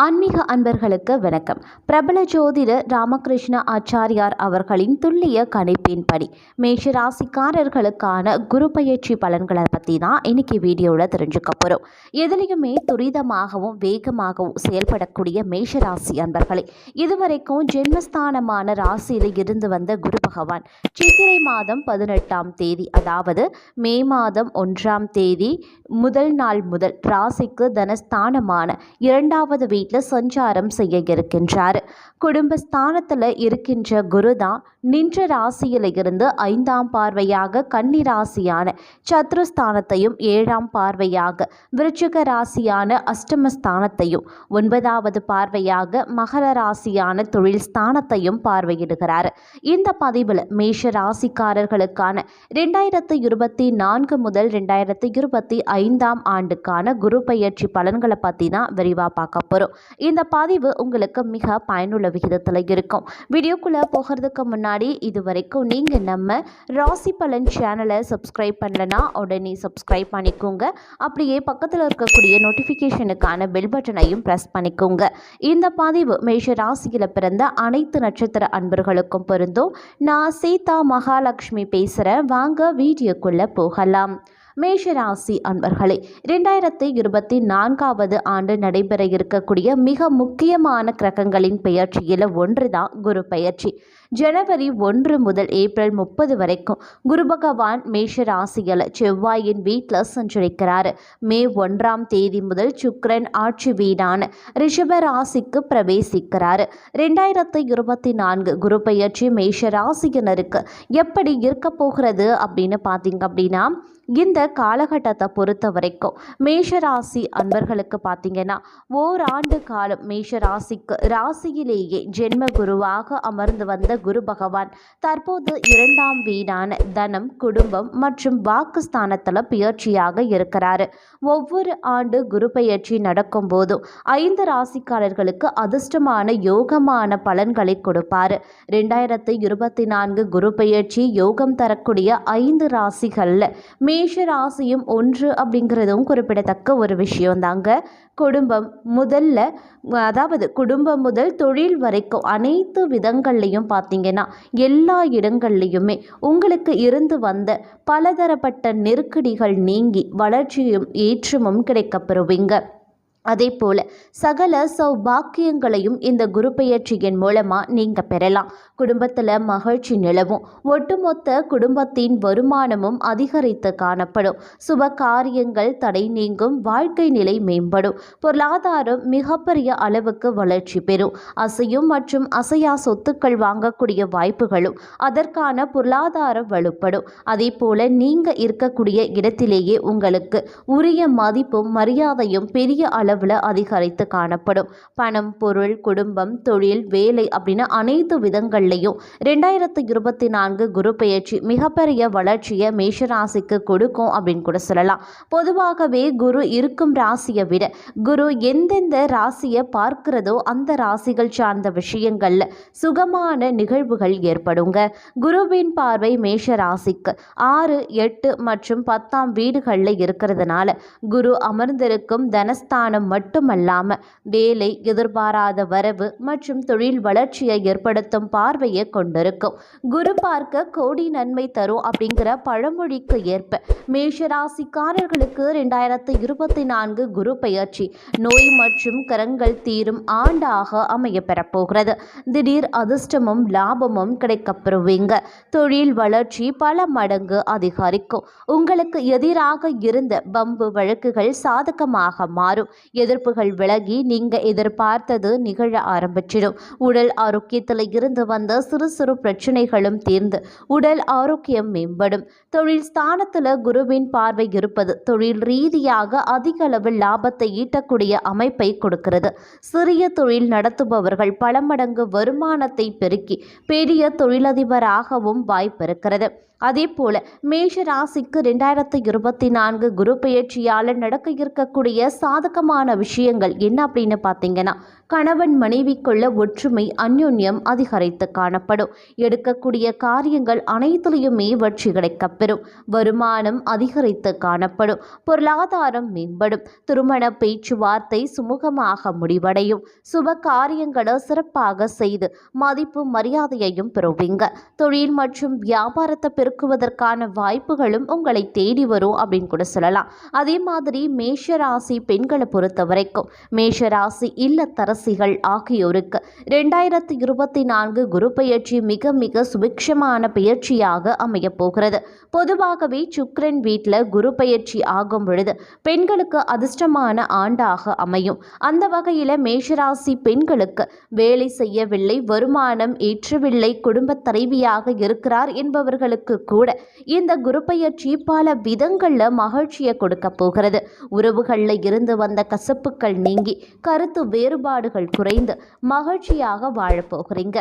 ஆன்மீக அன்பர்களுக்கு வணக்கம். பிரபல ஜோதிடர் ராமகிருஷ்ண ஆச்சாரியார் அவர்களின் துல்லிய கணிப்பின்படி மேஷ ராசிக்காரர்களுக்கான குரு பயிற்சி பலன்களை பற்றி தான் இன்னைக்கு வீடியோவில் தெரிஞ்சுக்க போகிறோம் எதுலேயுமே துரிதமாகவும் வேகமாகவும் செயல்படக்கூடிய மேஷ ராசி அன்பர்களே இதுவரைக்கும் ஜென்மஸ்தானமான ராசியில் இருந்து வந்த குரு பகவான் சித்திரை மாதம் பதினெட்டாம் தேதி அதாவது மே மாதம் ஒன்றாம் தேதி முதல் நாள் முதல் ராசிக்கு தனஸ்தானமான இரண்டாவது வீட்டில் சஞ்சாரம் செய்ய இருக்கின்றார் குடும்பஸ்தானத்தில் இருக்கின்ற குரு தான் நின்ற ராசியில் இருந்து ஐந்தாம் பார்வையாக கன்னி ராசியான சத்ருஸ்தானத்தையும் ஏழாம் பார்வையாக விருச்சிக ராசியான அஷ்டமஸ்தானத்தையும் ஒன்பதாவது பார்வையாக மகர ராசியான தொழில் ஸ்தானத்தையும் பார்வையிடுகிறார். இந்த பதிவில் மேஷ ராசிக்காரர்களுக்கான ரெண்டாயிரத்து இருபத்தி நான்கு முதல் ரெண்டாயிரத்து இருபத்தி ஐந்தாம் ஆண்டுக்கான குரு பயிற்சி பலன்களை பற்றி தான் விரிவாக பார்க்க போகிறோம் இந்த பதிவு உங்களுக்கு மிக பயனுள்ள விகிதத்தில் இருக்கும். வீடியோக்குள்ளே போகிறதுக்கு முன்னாடி இது வரைக்கும் நீங்கள் நம்ம ராசி பலன் சேனலை சப்ஸ்கிரைப் பண்ணலனா உடனே சப்ஸ்கிரைப் பண்ணிக்கோங்க. அப்படியே பக்கத்தில் இருக்கக்கூடிய நோட்டிஃபிகேஷனுக்கான பெல் பட்டனையும் ப்ரெஸ் பண்ணிக்கோங்க. இந்த பதிவு மேஷ ராசியில் பிறந்த அனைத்து நட்சத்திர அன்பர்களுக்கும் பொருந்தும். நான் சீதா மகாலட்சுமி பேசுகிறேன் வாங்க வீடியோக்குள்ளே போகலாம். மேஷராசி அன்பர்களே ரெண்டாயிரத்தி இருபத்தி நான்காவது ஆண்டு நடைபெற இருக்கக்கூடிய மிக முக்கியமான கிரகங்களின் பெயர்ச்சியில் ஒன்று தான் குரு பெயர்ச்சி. ஜனவரி ஒன்று முதல் ஏப்ரல் முப்பது வரைக்கும் குரு பகவான் மேஷ ராசியில் செவ்வாயின் வீட்டில் சஞ்சரிக்கிறார். மே ஒன்றாம் தேதி முதல் சுக்ரன் ஆட்சி வீடான ரிஷப ராசிக்கு பிரவேசிக்கிறார். ரெண்டாயிரத்து இருபத்தி நான்கு குரு பெயர்ச்சி மேஷ ராசியினருக்கு எப்படி இருக்க போகிறது அப்படின்னு பார்த்தீங்க அப்படின்னா இந்த காலகட்டத்தை பொறுத்த வரைக்கும் மேஷராசி அன்பர்களுக்கு பார்த்தீங்கன்னா ஓராண்டு காலம் மேஷராசிக்கு ராசியிலேயே ஜென்ம குருவாக அமர்ந்து வந்த குரு பகவான். தற்போது இரண்டாம் வீடான தனம் குடும்பம் மற்றும் வாக்குஸ்தானத்தில் பெயர்ச்சியாக இருக்கிறாரு. ஒவ்வொரு ஆண்டு குரு பெயர்ச்சி நடக்கும் போதும் ஐந்து ராசிக்காரர்களுக்கு அதிர்ஷ்டமான யோகமான பலன்களை கொடுப்பாரு. ரெண்டாயிரத்தி இருபத்தி நான்கு குரு பெயர்ச்சி யோகம் தரக்கூடிய ஐந்து ராசிகளில் மேஷ ராசியும் ஒன்று அப்படிங்கிறதும் குறிப்பிடத்தக்க ஒரு விஷயம்தாங்க குடும்பம் முதல்ல அதாவது குடும்பம் முதல் தொழில் வரைக்கும் அனைத்து விதங்கள்லையும் பார்த்தீங்கன்னா எல்லா இடங்கள்லையுமே உங்களுக்கு இருந்து வந்த பலதரப்பட்ட நெருக்கடிகள் நீங்கி வளர்ச்சியும் ஏற்றமும் கிடைக்கப்பெறுவீங்க. அதே போல் சகல சௌபாக்கியங்களையும் இந்த குரு பெயர்ச்சியின் மூலமாக நீங்கள் பெறலாம். குடும்பத்தில் மகிழ்ச்சி நிலவும். ஒட்டுமொத்த குடும்பத்தின் வருமானமும் அதிகரித்து காணப்படும். சுப காரியங்கள் தடை நீங்கும். வாழ்க்கை நிலை மேம்படும். பொருளாதாரம் மிகப்பெரிய அளவுக்கு வளர்ச்சி பெறும். அசையும் மற்றும் அசையா சொத்துக்கள் வாங்கக்கூடிய வாய்ப்புகளும் அதற்கான பொருளாதாரம் வலுப்படும். அதே போல் நீங்கள் இருக்கக்கூடிய இடத்திலேயே உங்களுக்கு உரிய மதிப்பும் மரியாதையும் பெரிய அளவு அளவில் அதிகரித்து காணப்படும். பணம் பொருள் குடும்பம் தொழில் வேலை அப்படின்னு அனைத்து விதங்கள்லையும் ரெண்டாயிரத்து இருபத்தி நான்கு குரு பெயர்ச்சி மிகப்பெரிய வளர்ச்சியை மேஷராசிக்கு கொடுக்கும் அப்படின்னு கூட சொல்லலாம். பொதுவாகவே குரு இருக்கும் ராசியை விட குரு எந்தெந்த ராசியை பார்க்கிறதோ அந்த ராசிகள் சார்ந்த விஷயங்களில் சுகமான நிகழ்வுகள் ஏற்படுங்க. குருவின் பார்வை மேஷ ராசிக்கு ஆறு எட்டு மற்றும் பத்தாம் வீடுகளில் இருக்கிறதுனால குரு அமர்ந்திருக்கும் தனஸ்தானம் வருமானம் மட்டுமல்லாம வேலை எதிர்பாராத வரவு மற்றும் தொழில் வளர்ச்சியை ஏற்படுத்தும் பார்வையை கொண்டிருக்கும். குரு பார்க்க கோடி நன்மை தரும் அப்படிங்கிற பழமொழிக்கு ஏற்ப மேஷராசிக்காரர்களுக்கு ரெண்டாயிரத்து இருபத்தி நான்கு குரு பயிற்சி நோய் மற்றும் கரங்கள் தீரும் ஆண்டாக அமைய பெறப்போகிறது. திடீர் அதிர்ஷ்டமும் லாபமும் கிடைக்கப்பெறுவீங்க. தொழில் வளர்ச்சி பல மடங்கு அதிகரிக்கும். உங்களுக்கு எதிராக இருந்த பம்பு வழக்குகள் சாதகமாக மாறும். எதிர்ப்புகள் விலகி நீங்கள் எதிர்பார்த்தது நிகழ ஆரம்பிச்சிடும். உடல் ஆரோக்கியத்தில் இருந்து வந்த சிறு சிறு பிரச்சனைகளும் தீர்ந்து உடல் ஆரோக்கியம் மேம்படும். தொழில் ஸ்தானத்தில் குருவின் பார்வை இருப்பது தொழில் ரீதியாக அதிக அளவில் லாபத்தை ஈட்டக்கூடிய அமைப்பை கொடுக்கிறது. சிறிய தொழில் நடத்துபவர்கள் பல மடங்கு வருமானத்தை பெருக்கி பெரிய தொழிலதிபராகவும் வாய்ப்பிருக்கிறது அதே போல மேஷ ராசிக்கு இருபத்தி நான்கு குரு பயிற்சியாளர் நடக்க இருக்கக்கூடிய சாதகமான முக்கியமான விஷயங்கள் என்ன அப்படின்னு பார்த்தீங்கன்னா கணவன் மனைவிக்குள்ள ஒற்றுமை அந்யோன்யம் அதிகரித்து காணப்படும். எடுக்கக்கூடிய காரியங்கள் அனைத்திலையுமே வெற்றி கிடைக்கப்பெறும் வருமானம் அதிகரித்து காணப்படும். பொருளாதாரம் மேம்படும். திருமண பேச்சுவார்த்தை சுமூகமாக முடிவடையும். சுப காரியங்களை சிறப்பாக செய்து மதிப்பு மரியாதையையும் பெறுவீங்க. தொழில் மற்றும் வியாபாரத்தை பெருக்குவதற்கான வாய்ப்புகளும் உங்களை தேடி வரும் அப்படின்னு கூட சொல்லலாம். அதே மாதிரி மேஷராசி பெண்களை பொறுத்த வரைக்கும் மேஷராசி இல்லத்தரசிகள் ஆகியோருக்கு ரெண்டாயிரத்தி இருபத்தி நான்கு குரு பெயர்ச்சி மிக மிக சுபிக்ஷமான பெயர்ச்சியாக அமையப்போகிறது பொதுவாகவே சுக்ரன் வீட்டில் குரு பெயர்ச்சி ஆகும் பொழுது பெண்களுக்கு அதிர்ஷ்டமான ஆண்டாக அமையும். அந்த வகையில் மேஷராசி பெண்களுக்கு வேலை செய்யவில்லை வருமானம் ஏற்றவில்லை குடும்ப தலைவியாக இருக்கிறார் என்பவர்களுக்கு கூட இந்த குரு பெயர்ச்சி பல விதங்களில் மகிழ்ச்சியை கொடுக்க போகிறது. உறவுகளில் இருந்து வந்த கசப்புக்கள் நீங்கி கருத்து வேறுபாடுகள் குறைந்து மகிழ்ச்சியாக வாழப்போகிறீங்க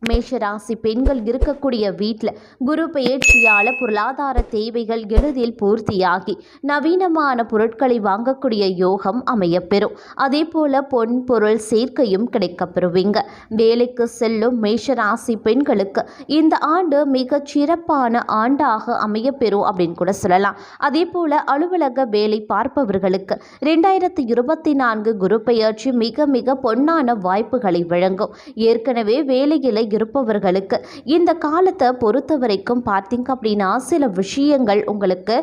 மேஷராசி பெண்கள் இருக்கக்கூடிய வீட்டில் குரு பெயர்ச்சியால் பொருளாதார தேவைகள் எளிதில் பூர்த்தியாகி நவீனமான பொருட்களை வாங்கக்கூடிய யோகம் அமையப்பெறும். அதே போல பொன் பொருள் சேர்க்கையும் கிடைக்கப்பெறுவீங்க வேலைக்கு செல்லும் மேஷராசி பெண்களுக்கு இந்த ஆண்டு மிக சிறப்பான ஆண்டாக அமையப்பெறும் அப்படின்னு கூட சொல்லலாம். அதே போல அலுவலக வேலை பார்ப்பவர்களுக்கு ரெண்டாயிரத்தி இருபத்தி நான்கு குரு பெயர்ச்சி மிக மிக பொன்னான வாய்ப்புகளை வழங்கும். ஏற்கனவே வேலையில் இருப்பவர்களுக்கு இந்த காலத்தை பொறுத்த வரைக்கும் பார்த்தீங்க அப்படின்னா சில விஷயங்கள் உங்களுக்கு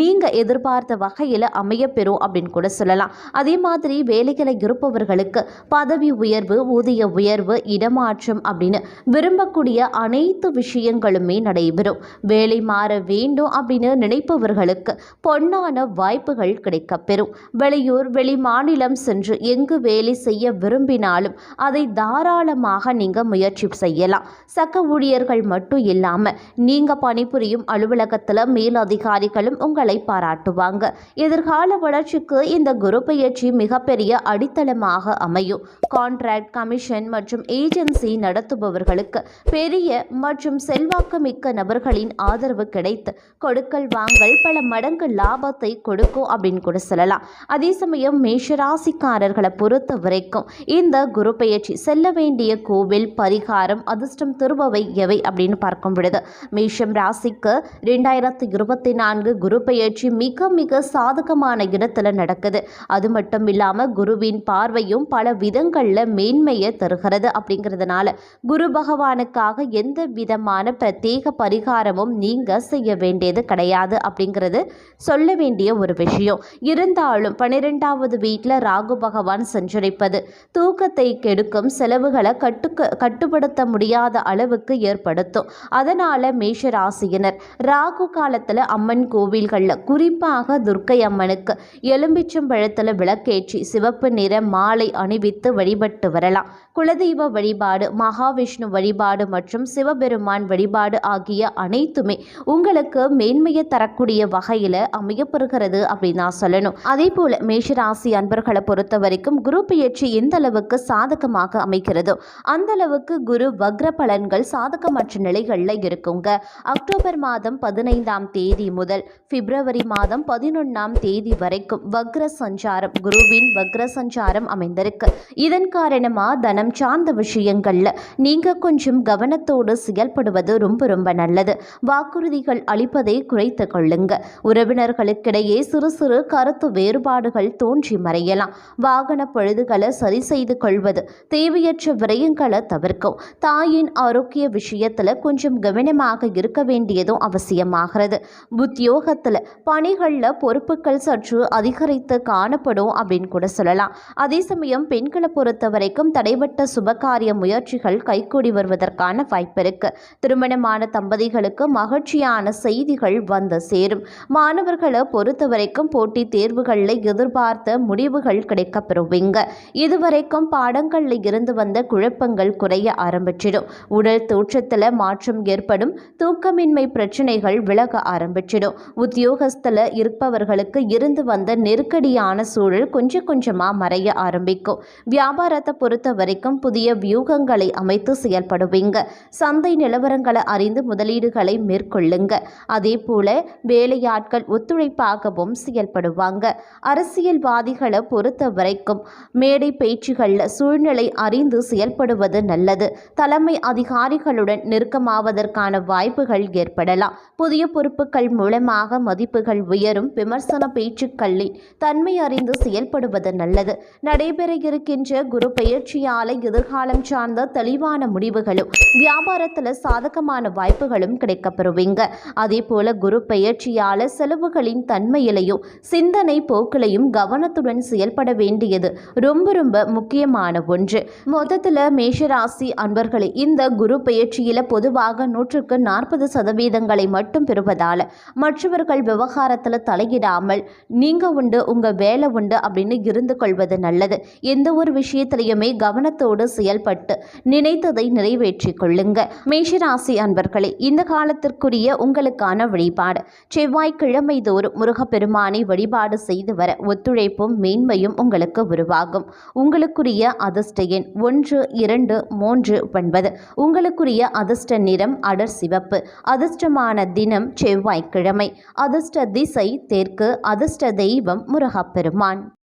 நீங்கள் எதிர்பார்த்த வகையில் அமையப்பெறும் அப்படின்னு கூட சொல்லலாம். அதே மாதிரி வேலைகளை இருப்பவர்களுக்கு பதவி உயர்வு ஊதிய உயர்வு இடமாற்றம் அப்படின்னு விரும்பக்கூடிய அனைத்து விஷயங்களுமே நடைபெறும். வேலை மாற வேண்டும் அப்படின்னு நினைப்பவர்களுக்கு பொன்னான வாய்ப்புகள் கிடைக்கப்பெறும். வெளியூர் வெளி மாநிலம் சென்று எங்கு வேலை செய்ய விரும்பினாலும் அதை தாராளமாக நீங்கள் முயற்சி செய்யலாம். சக ஊழியர்கள் மட்டும் இல்லாமல் நீங்கள் பணிபுரியும் அலுவலகத்தில் மேலதிகாரிகளும் உங்களை பாராட்டுவாங்க. எதிர்கால வளர்ச்சிக்கு இந்த குரு பயிற்சி மிகப்பெரிய அடித்தளமாக அமையும். கான்ட்ராக்ட் கமிஷன் மற்றும் ஏஜென்சி நடத்துபவர்களுக்கு பெரிய மற்றும் செல்வாக்கு மிக்க நபர்களின் ஆதரவு கிடைத்து கொடுக்கல் வாங்கல் பல மடங்கு லாபத்தை கொடுக்கும் அப்படின்னு கூட சொல்லலாம். அதே சமயம் மேஷராசிக்காரர்களை பொறுத்த வரைக்கும் இந்த குரு பெயர்ச்சி செல்ல வேண்டிய கோவில் பரிகாரம் அதிர்ஷ்டம் திருபவை எவை அப்படின்னு பார்க்கும் பொழுது மேஷம் ராசிக்கு ரெண்டாயிரத்தி இருபத்தி நான்கு குரு பெயர்ச்சி மிக மிக சாதகமான இடத்துல நடக்குது. அது மட்டும் இல்லாமல் குருவின் பார்வையும் பல விதங்களில் மேன்மையை தருகிறது. அப்படிங்கிறதுனால குரு பகவானுக்காக எந்த விதமான பிரத்யேக பரிகாரமும் நீங்கள் செய்ய வேண்டியது கிடையாது அப்படிங்கிறது சொல்ல வேண்டிய ஒரு விஷயம். இருந்தாலும் பன்னிரெண்டாவது வீட்டில் ராகு பகவான் சஞ்சரிப்பது தூக்கத்தை கெடுக்கும் செலவுகளை கட்டுக்க கட்டுப்படுத்த முடியாத அளவுக்கு ஏற்படுத்தும். அதனால் மேஷ ராசியினர் ராகு காலத்தில் அம்மன் கோவில்களில் குறிப்பாக துர்க்கை அம்மனுக்கு எலும்பிச்சம் பழத்தில் விளக்கேற்றி சிவப்பு நிற மாலை அணிவித்து வழிபட்டு வரலாம். குலதெய்வ வழிபாடு மகாவிஷ்ணு வழிபாடு மற்றும் சிவபெருமான் வழிபாடு ஆகிய அனைத்துமே உங்களுக்கு மேன்மையை தரக்கூடிய வகையில் அமையப்பெறுகிறது அப்படின்னு நான் சொல்லணும். அதே போல மேஷராசி அன்பர்களை பொறுத்த வரைக்கும் குரு பயிற்சி எந்த அளவுக்கு சாதகமாக அமைக்கிறதோ அந்த அளவுக்கு குரு வக்ர பலன்கள் சாதகமற்ற நிலைகளில் இருக்குங்க? அக்டோபர் மாதம் பதினைந்தாம் தேதி முதல் பிப்ரவரி மாதம் பதினொன்றாம் தேதி வரைக்கும் வக்ர சஞ்சாரம் குருவின் வக்ர சஞ்சாரம் அமைந்திருக்கு. இதன் காரணமாக தனம் சார்ந்த விஷயங்களில் நீங்கள் கொஞ்சம் கவனத்தோடு செயல்படுவது ரொம்ப ரொம்ப நல்லது. வாக்குறுதிகள் அளிப்பதை குறைத்து கொள்ளுங்க. உறவினர்களுக்கிடையே சிறு சிறு கருத்து வேறுபாடுகள் தோன்றி மறையலாம். வாகன பழுதுகளை சரி செய்து கொள்வது தேவையற்ற விரயங்களை தவிர்க்கும். தாயின் ஆரோக்கிய விஷயத்தில் கொஞ்சம் கவனமாக இருக்க வேண்டியதும் அவசியமாகிறது. உத்தியோகத்தில் பணிகளில் பொறுப்புகள் சற்று அதிகரித்து காணப்படும் அப்படின்னு கூட சொல்லலாம். அதே சமயம் பெண்களை பொறுத்த வரைக்கும் தடைபட்ட சுபகாரிய முயற்சிகள் கைகூடி வருவதற்கான வாய்ப்பு இருக்கு. திருமணமான தம்பதிகளுக்கு மகிழ்ச்சியான செய்திகள் வந்து சேரும். மாணவர்களை பொறுத்த வரைக்கும் போட்டித் தேர்வுகளில் எதிர்பார்த்த முடிவுகள் கிடைக்கப்பெறுவீங்க இதுவரைக்கும் பாடங்களில் இருந்து வந்த குழப்பங்கள் குறைய ஆரம்பிச்சிடும். உடல் தோற்றத்தில் மாற்றம் ஏற்படும். தூக்கமின்மை பிரச்சனைகள் விலக ஆரம்பிச்சிடும். உத்தியோகஸ்தில் இருப்பவர்களுக்கு இருந்து வந்த நெருக்கடியான சூழல் கொஞ்சம் கொஞ்சமாக மறைய ஆரம்பிக்கும். வியாபாரத்தை பொறுத்த வரைக்கும் புதிய வியூகங்களை அமைத்து செயல்படுவீங்க. சந்தை நிலவரங்களை அறிந்து முதலீடுகளை மேற்கொள்ளுங்க. அதே போல வேலையாட்கள் ஒத்துழைப்பாகவும் செயல்படுவாங்க. அரசியல்வாதிகளை பொறுத்த வரைக்கும் மேடை பேச்சுகளில் சூழ்நிலை அறிந்து செயல்படுவது நல்லது. தலைமை அதிகாரிகளுடன் நெருக்கமாவதற்கான வாய்ப்புகள் ஏற்படலாம். புதிய பொறுப்புகள் மூலமாக மதிப்புகள் உயரும். விமர்சன பேச்சுக்களின் தன்மை அறிந்து செயல்படுவது நல்லது. நடைபெற இருக்கின்ற குரு பயிற்சியால எதிர்காலம் சார்ந்த தெளிவான முடிவுகளும் வியாபாரத்தில் சாதகமான வாய்ப்புகளும் கிடைக்கப்பெறுவீங்க. அதே போல குரு பயிற்சியால செலவுகளின் தன்மையிலையும் சிந்தனை போக்கிலையும் கவனத்துடன் செயல்பட வேண்டியது ரொம்ப ரொம்ப முக்கியமான ஒன்று. மொத்தத்தில் ராசி அன்பர்களே இந்த குரு பயிற்சியில் பொதுவாக நூற்றுக்கு நாற்பது சதவீதங்களை மட்டும் பெறுவதால மற்றவர்கள் விவகாரத்தில் தலையிடாமல் நீங்க உண்டு உங்க வேலை உண்டு அப்படின்னு இருந்து கொள்வது நல்லது. எந்த ஒரு விஷயத்திலையுமே கவனத்தோடு செயல்பட்டு நினைத்ததை நிறைவேற்றி கொள்ளுங்க. மேஷராசி அன்பர்களே இந்த காலத்திற்குரிய உங்களுக்கான வழிபாடு. செவ்வாய்க்கிழமை தோறும் முருகப்பெருமானை வழிபாடு செய்து வர ஒத்துழைப்பும் மேன்மையும் உங்களுக்கு உருவாகும். உங்களுக்குரிய அதிர்ஷ்ட எண் ஒன்று இரண்டு மூன்று ஒன்பது. உங்களுக்குரிய அதிர்ஷ்ட நிறம் அடர் சிவப்பு. அதிர்ஷ்டமான தினம் செவ்வாய்க்கிழமை. அதிர்ஷ்ட திசை தெற்கு. அதிர்ஷ்ட தெய்வம் முருகப்பெருமான்.